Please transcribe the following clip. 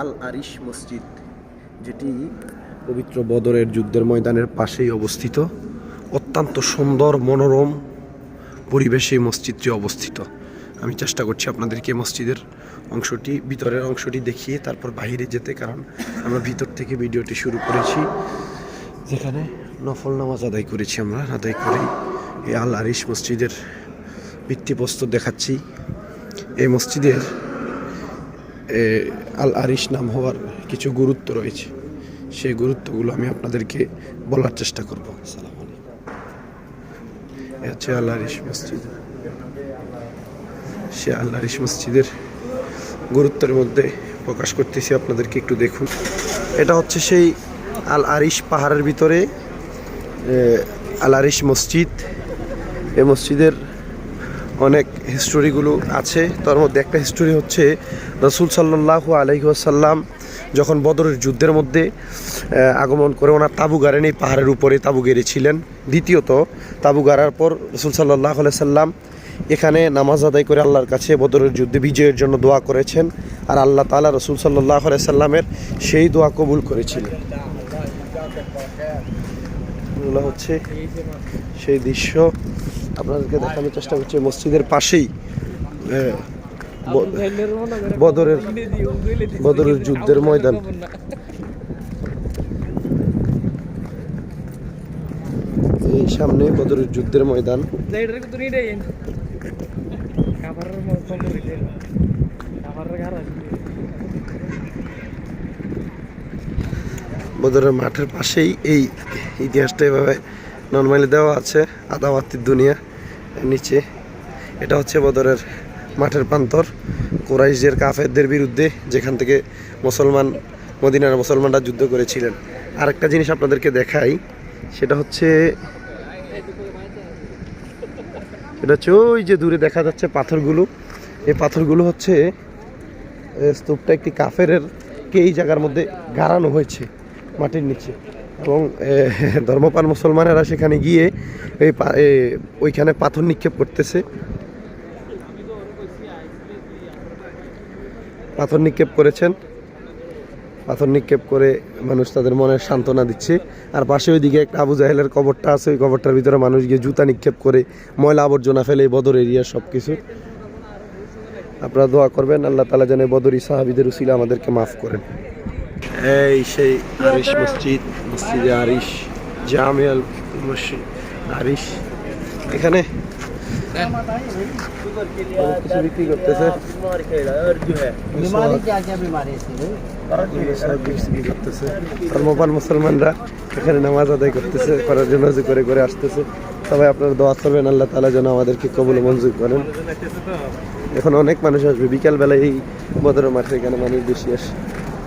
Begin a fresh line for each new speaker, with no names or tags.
আল আরিশ মসজিদ, যেটি পবিত্র বদরের যুদ্ধের ময়দানের পাশেই অবস্থিত। অত্যন্ত সুন্দর, মনোরম পরিবেশে মসজিদটি অবস্থিত। আমি চেষ্টা করছি আপনাদেরকে মসজিদের অংশটি, ভিতরের অংশটি দেখিয়ে তারপর বাইরে যেতে, কারণ আমরা ভিতর থেকে ভিডিওটি শুরু করেছি। যেখানে নফল নামাজ আদায় করেছি আমরা, আদায় করে এই আল আরিশ মসজিদের ভিত্তিপ্রস্তর দেখাচ্ছি। এই মসজিদের আল আরিশ নাম হওয়ার কিছু গুরুত্ব রয়েছে। সেই গুরুত্বগুলো আমি আপনাদেরকে বলার চেষ্টা করব। সালাম এ হচ্ছে আল আরিশ মসজিদ। সে আল আরিশ মসজিদের গুরুত্বের মধ্যে প্রকাশ করতেছি, আপনাদেরকে একটু দেখুন। এটা হচ্ছে সেই আল আরিশ পাহাড়ের ভিতরে আল আরিশ মসজিদ। এই মসজিদের অনেক হিস্টোরিগুলো আছে। তার মধ্যে একটা হিস্টোরি হচ্ছে রসুল সাল্লাহু আলহিহাসাল্লাম যখন বদরের যুদ্ধের মধ্যে আগমন করে ওনার তাবু গাড়েন এই পাহাড়ের উপরে তাবু গেড়েছিলেন। দ্বিতীয়ত, তাবু গাড়ার পর রসুল সাল্লাহ সাল্লাম এখানে নামাজ আদায় করে আল্লাহর কাছে বদরের যুদ্ধে বিজয়ের জন্য দোয়া করেছেন। আর আল্লাহ তালা রসুল সাল্লাহ সাল্লামের সেই দোয়া কবুল করেছিলেন। এগুলো হচ্ছে সেই দৃশ্য। আপনাদেরকে দেখানোর চেষ্টা করছি, মসজিদের পাশেই বদরের বদরের যুদ্ধের ময়দান। এই সামনে বদরের যুদ্ধের ময়দান। বদরের মাঠের পাশেই এই ইতিহাসটা এভাবে নর্মালি দেওয়া আছে আদাবাতির দুনিয়া নিচে। এটা হচ্ছে বদরের মাঠের প্রান্তর। কোরাইশদের, কাফেরদের বিরুদ্ধে যেখান থেকে মুসলমান, মদিনার মুসলমানরা যুদ্ধ করেছিলেন। আরেকটা জিনিস আপনাদেরকে দেখাই, সেটা হচ্ছে সেটা হচ্ছে ওই যে দূরে দেখা যাচ্ছে পাথরগুলো। এই পাথরগুলো হচ্ছে স্তূপটা একটি কাফেরের কে এই জায়গার মধ্যে গাড়ানো হয়েছে। মাটির নিচে। এবং এ, ধর্মপান মুসলমানেরা সেখানে গিয়ে এই ওইখানে পাথর নিক্ষেপ করতেছে। পাথর নিক্ষেপ করেছেন। পাথর নিক্ষেপ করে মানুষ তাদের মনের সান্ত্বনা দিচ্ছে। আর পাশে ওইদিকে একটা আবু জাহেলের কবরটা আছে। ওই কবরটার ভিতরে মানুষ গিয়ে জুতা নিক্ষেপ করে ময়লা আবর্জনা ফেলে বদর এরিয়া সব কিছু আপনারা দোয়া করবেন আল্লাহ তালা যেন বদরি সাহাবিদের উসিলা আমাদেরকে মাফ করেন। এই সেই আরিশ মসজিদ মসজিদে আরিশ জামিয়াল মসজিদ আরিশ। এখানে মুসলমানরা এখানে নামাজ আদায় করতেছে করার জন্য করে করে আসতেছে। আল্লাহ তালা যেন আমাদেরকে কবুল মঞ্জুর করেন। এখন অনেক মানুষ আসবে। বিকালবেলায় এই বদর মাঠে এখানে মানুষ বেশি আসে।